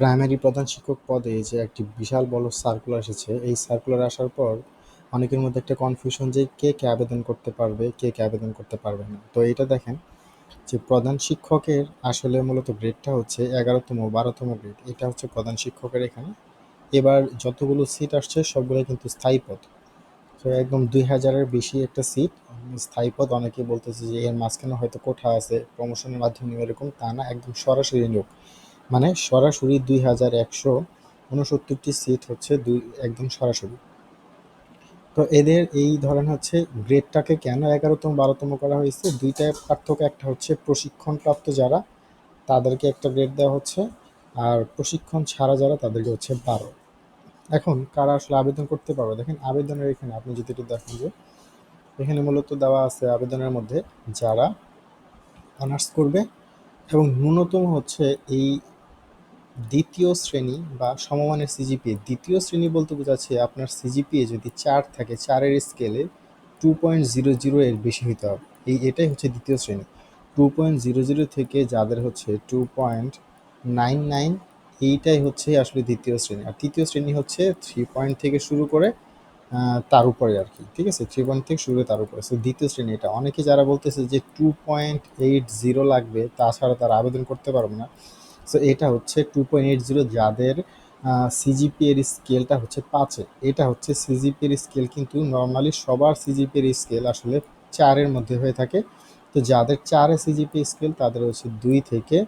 Primary প্রধান শিক্ষক পদে যে একটি বিশাল বড় সার্কুলার এসেছে, এই সার্কুলার আসার পর অনেকের মধ্যে একটা কনফিউশন যে কে কে আবেদন করতে পারবে, কে কে আবেদন করতে পারবে না। তো এটা দেখেন যে প্রধান শিক্ষকের আসলে মূলত গ্রেডটা হচ্ছে এগারোতম বারোতম গ্রেড এটা হচ্ছে প্রধান শিক্ষকের এখানে। এবার যতগুলো সিট আসছে সবগুলো কিন্তু স্থায়ী পদ। তো একদম দুই হাজারের বেশি একটা সিট স্থায়ী পদ অনেকে বলতেছে যে এর মাঝখানে হয়তো কোঠা আছে প্রমোশনের মাধ্যমে এরকম, তা না, একদম সরাসরি নিয়োগ। মানে সরাসরি দুই হাজার একশো উনসত্তরটি সিট হচ্ছে দুই, একদম সরাসরি। তো এদের এই ধরেন হচ্ছে গ্রেডটাকে কেন এগারোতম, বারোতম করা হয়েছে? দুইটা পার্থক্য, একটা হচ্ছে প্রশিক্ষণপ্রাপ্ত যারা, তাদেরকে একটা গ্রেড দেওয়া হচ্ছে, আর প্রশিক্ষণ ছাড়া যারা, তাদেরকে হচ্ছে বারো। এখন কারা আসলে আবেদন করতে পারবে? দেখেন আবেদনের এখানে, আপনি যদি একটু দেখেন যে, এখানে মূলত দেওয়া আছে আবেদনের মধ্যে যারা অনার্স করবে, এবং ন্যূনতম হচ্ছে এই দ্বিতীয় শ্রেণি বা সমমানের সিজিপিএ দ্বিতীয় শ্রেণি বলতে বোঝাচ্ছে আপনার সিজিপিএ যদি চার থাকে, চারের স্কেলে টু পয়েন্ট জিরো জিরো এর বেশি হতে হবে। এই এটাই হচ্ছে দ্বিতীয় শ্রেণি। টু পয়েন্ট জিরো জিরো থেকে যাদের হচ্ছে টু পয়েন্ট নাইন নাইন এইটাই হচ্ছে আসলে দ্বিতীয় শ্রেণি। আর তৃতীয় শ্রেণি হচ্ছে থ্রি পয়েন্ট থেকে শুরু করে তার উপরে আর কি, ঠিক আছে? থ্রি পয়েন্ট থেকে শুরু করে তার উপরে। সো দ্বিতীয় শ্রেণি এটা। অনেকে যারা বলতেছে যে টু পয়েন্ট এইট জিরো লাগবে, তাছাড়া তারা আবেদন করতে পারবে না। সো এটা হচ্ছে টু পয়েন্ট এইট জিরো যাদের সিজিপি এর স্কেলটা হচ্ছে পাঁচে এটা হচ্ছে সিজিপি এর স্কেল কিন্তু নর্মালি সবার সিজিপি এর স্কেল আসলে চারের মধ্যে হয়ে থাকে। তো যাদের চারে সিজিপি স্কেল তাদের হচ্ছে দুই থেকে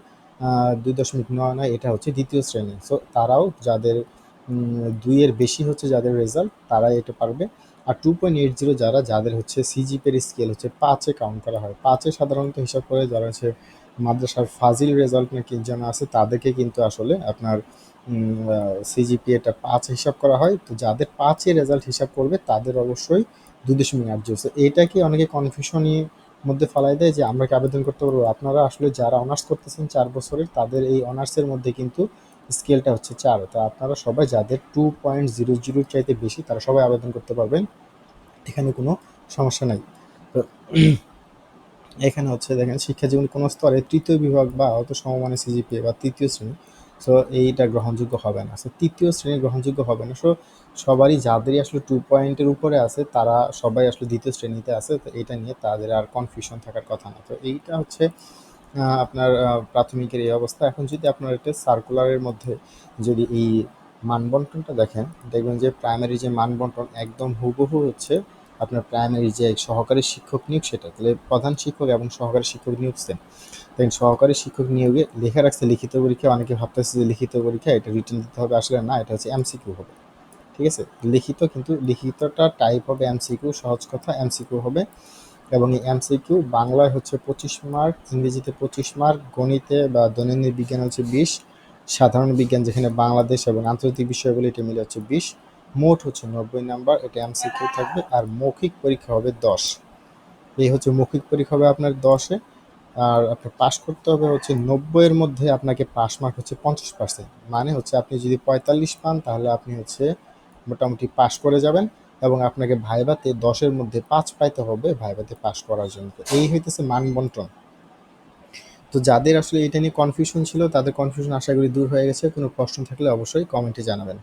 দুই দশমিক নয় নয়, এটা হচ্ছে দ্বিতীয় শ্রেণি। সো তারাও যাদের দুইয়ের বেশি হচ্ছে যাদের রেজাল্ট তারা এটা পারবে। আর টু পয়েন্ট এইট জিরো যারা, যাদের হচ্ছে সিজিপির স্কেল হচ্ছে পাঁচে কাউন্ট করা হয়। পাঁচে সাধারণত হিসাব করে যারা হচ্ছে মাদ্রাসার ফাজিল রেজাল্ট নাকি যেন আছে, তাদেরকে কিন্তু আসলে আপনার সিজিপিএটা পাঁচ হিসাব করা হয়। তো যাদের পাঁচে রেজাল্ট হিসাব করবে, তাদের অবশ্যই দুই দশমিক আট জিরো। এটাকে অনেকে কনফিউশনই মধ্যে ফেলাই দেয় যে আমরা কি আবেদন করতে পারব? আপনারা আসলে যারা অনার্স করতেছেন চার বছরের, তাদের এই অনার্সের মধ্যে কিন্তু স্কেলটা হচ্ছে চার। তো আপনারা সবাই যাদের টু পয়েন্ট জিরো জিরো চাইতে বেশি, তারা সবাই আবেদন করতে পারবেন। এখানে কোনো সমস্যা নাই। তো এখানে হচ্ছে দেখেন শিক্ষা জীবন কোনো স্তরে তৃতীয় বিভাগ বা অত সমমানের সিজিপিএ বা তৃতীয় শ্রেণি সো এইটা গ্রহণযোগ্য হবে না। সো তৃতীয় শ্রেণি গ্রহণযোগ্য হবে না। সো সবারই যাদেরই আসলে টু পয়েন্টের উপরে আছে, তারা সবাই আসলে দ্বিতীয় শ্রেণীতে আছে, তো এইটা নিয়ে তাদের আর কনফিউশন থাকার কথা না। তো এইটা হচ্ছে আপনার প্রাথমিকের এই অবস্থা। এখন যদি আপনার একটা সার্কুলারের মধ্যে যদি এই মানবন্টনটা দেখেন, দেখবেন যে প্রাইমারি যে মানবন্টন একদম হুবহু হচ্ছে আপনার প্রাইমারি যে সহকারী শিক্ষক নিয়োগ সেটা, তাহলে প্রধান শিক্ষক এবং সহকারী শিক্ষক নিয়োগ সেম দেখেন সহকারী শিক্ষক নিয়োগে লেখা রাখছে লিখিত পরীক্ষা, অনেকে ভাবতেছে যে লিখিত পরীক্ষা, এটা রিটার্ন দিতে হবে, আসলে না, এটা হচ্ছে এমসিকিউ হবে। ঠিক আছে? লিখিত কিন্তু লিখিতটা টাইপ হবে এমসিকিউ সহজ কথা এমসিকিউ হবে। এবং এই এমসিকিউ বাংলায় হচ্ছে পঁচিশ মার্ক ইংরেজিতে পঁচিশ মার্ক গণিতে বা দৈনন্দিন বিজ্ঞান হচ্ছে বিশ, সাধারণ বিজ্ঞান যেখানে বাংলাদেশ এবং আন্তর্জাতিক বিষয়গুলি এটা মিলে হচ্ছে বিশ। মোট হচ্ছে নব্বই নাম্বার, এটা এমসিকিউ থাকবে, আর মৌখিক পরীক্ষা হবে দশ। এই হচ্ছে মৌখিক পরীক্ষা হবে আপনার দশে, আর আপনার পাশ করতে হবে হচ্ছে নব্বইয়ের মধ্যে আপনাকে পাস মার্ক হচ্ছে পঞ্চাশ পার্সেন্ট মানে হচ্ছে আপনি যদি পঁয়তাল্লিশ পান, তাহলে আপনি হচ্ছে মোটামুটি পাশ করে যাবেন, এবং আপনাকে ভাইভাতে দশের মধ্যে পাঁচ পাইতে হবে ভাইভাতে পাশ করার জন্য। এই হইতেছে মান বন্টন। তো যাদের আসলে এটা নিয়ে কনফিউশন ছিল, তাদের কনফিউশন আশা করি দূর হয়ে গেছে। কোনো প্রশ্ন থাকলে অবশ্যই কমেন্টে জানাবেন।